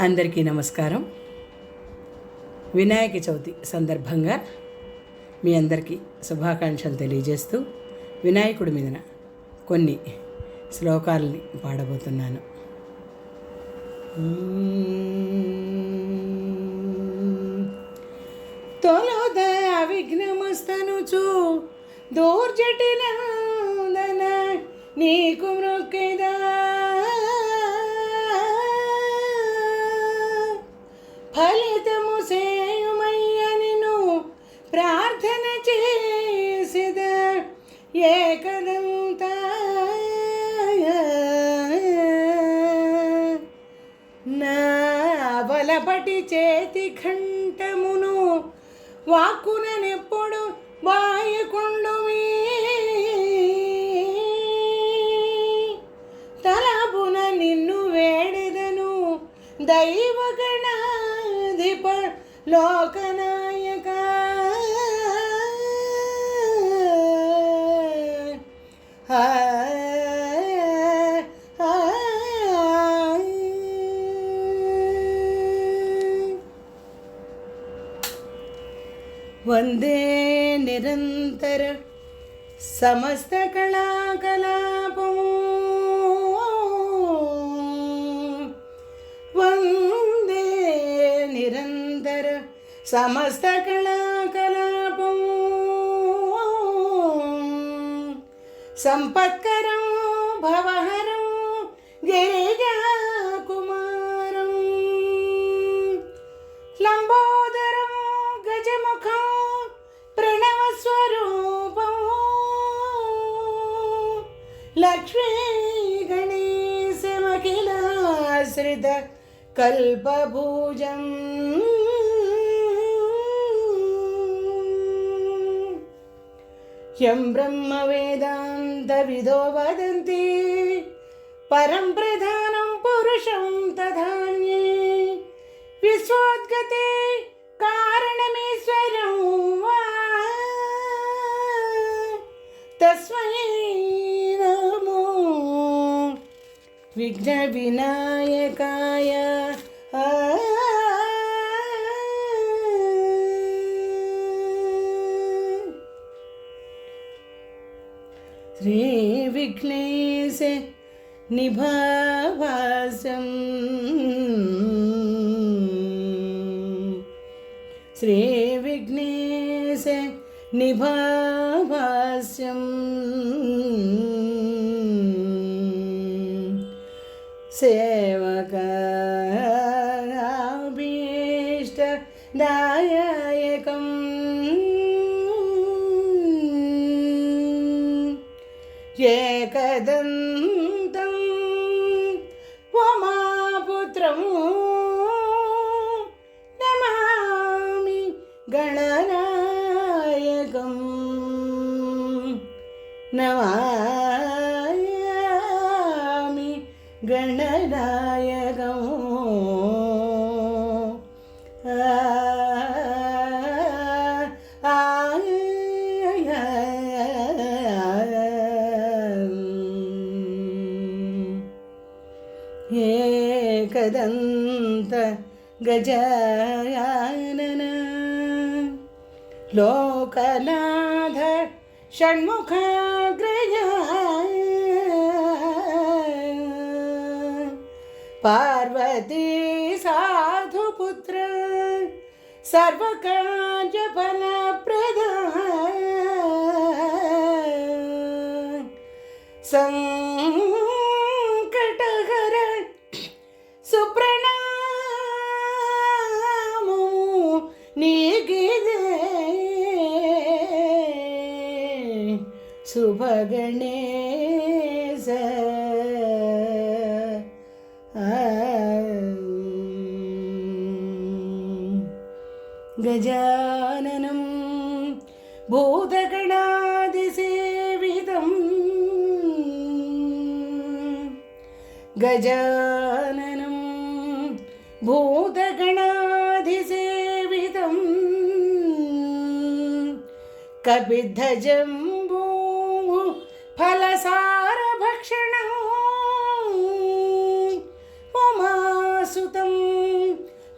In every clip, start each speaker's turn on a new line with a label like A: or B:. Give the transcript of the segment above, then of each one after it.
A: అందరికీ నమస్కారం. వినాయక చవితి సందర్భంగా మీ అందరికీ శుభాకాంక్షలు తెలియజేస్తూ వినాయకుడి మీదన కొన్ని శ్లోకాలని పాడబోతున్నాను. తొలద విఘ్నమస్తనుచు దూర్జటినందన నీకు మృ ఫలితము సేయుమయ్యనిను ప్రార్థన చేసిద ఏకదంత. నా బలపటి చేతి కంఠమును వాక్కునని ലോകനായക. വന്ദേ നിരന്തര സമസ്ത കലാകലാപമോ. సమస్త కళాకలాపం. సంపత్కరం భవహరం గిరిజా కుమారం లంబోదరం గజముఖం ప్రణవస్వరూపం. లక్ష్మీ గణేశమఖిలాశ్రిత కల్పభూజం. ह्यं ब्रह्मवेदान्तविदो वदन्ति परं प्रधानं पुरुषं तधान्ये विश्वोद्गते कारणमीश्वरं वा। तस्मै नमो। विघ्नविनायकाय। श्रीविघ्नेशे श्री विघ्नेश निभाभास्यम् सेवका വസന്തം ഉമാപുത്രം നമാമി ഗണനായകം. നമാമി ഗണനായ एकदन्त गजानन लोकनाथ षण्मुखाग्रज पार्वती साधुपुत्र सर्वकार्यफलप्रदा सङ् ഗണേശ. ഗജാനനം ഭൂതഗണാതിസേവിതം. ഗജാനനം ഭൂതഗണാതിസേവിതം. കപിധജം सारभक्षणम् उमासुतं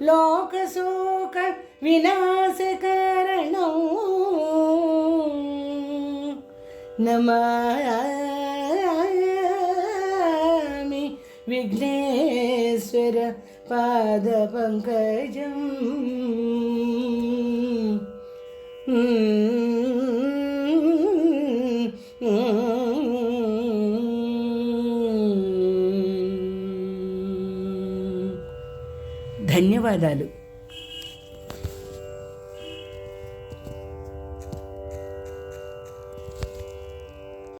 A: लोकशोकविनाशकारणौ नमामि विघ्नेश्वर पादपङ्कजम् ధన్యవాదాలు.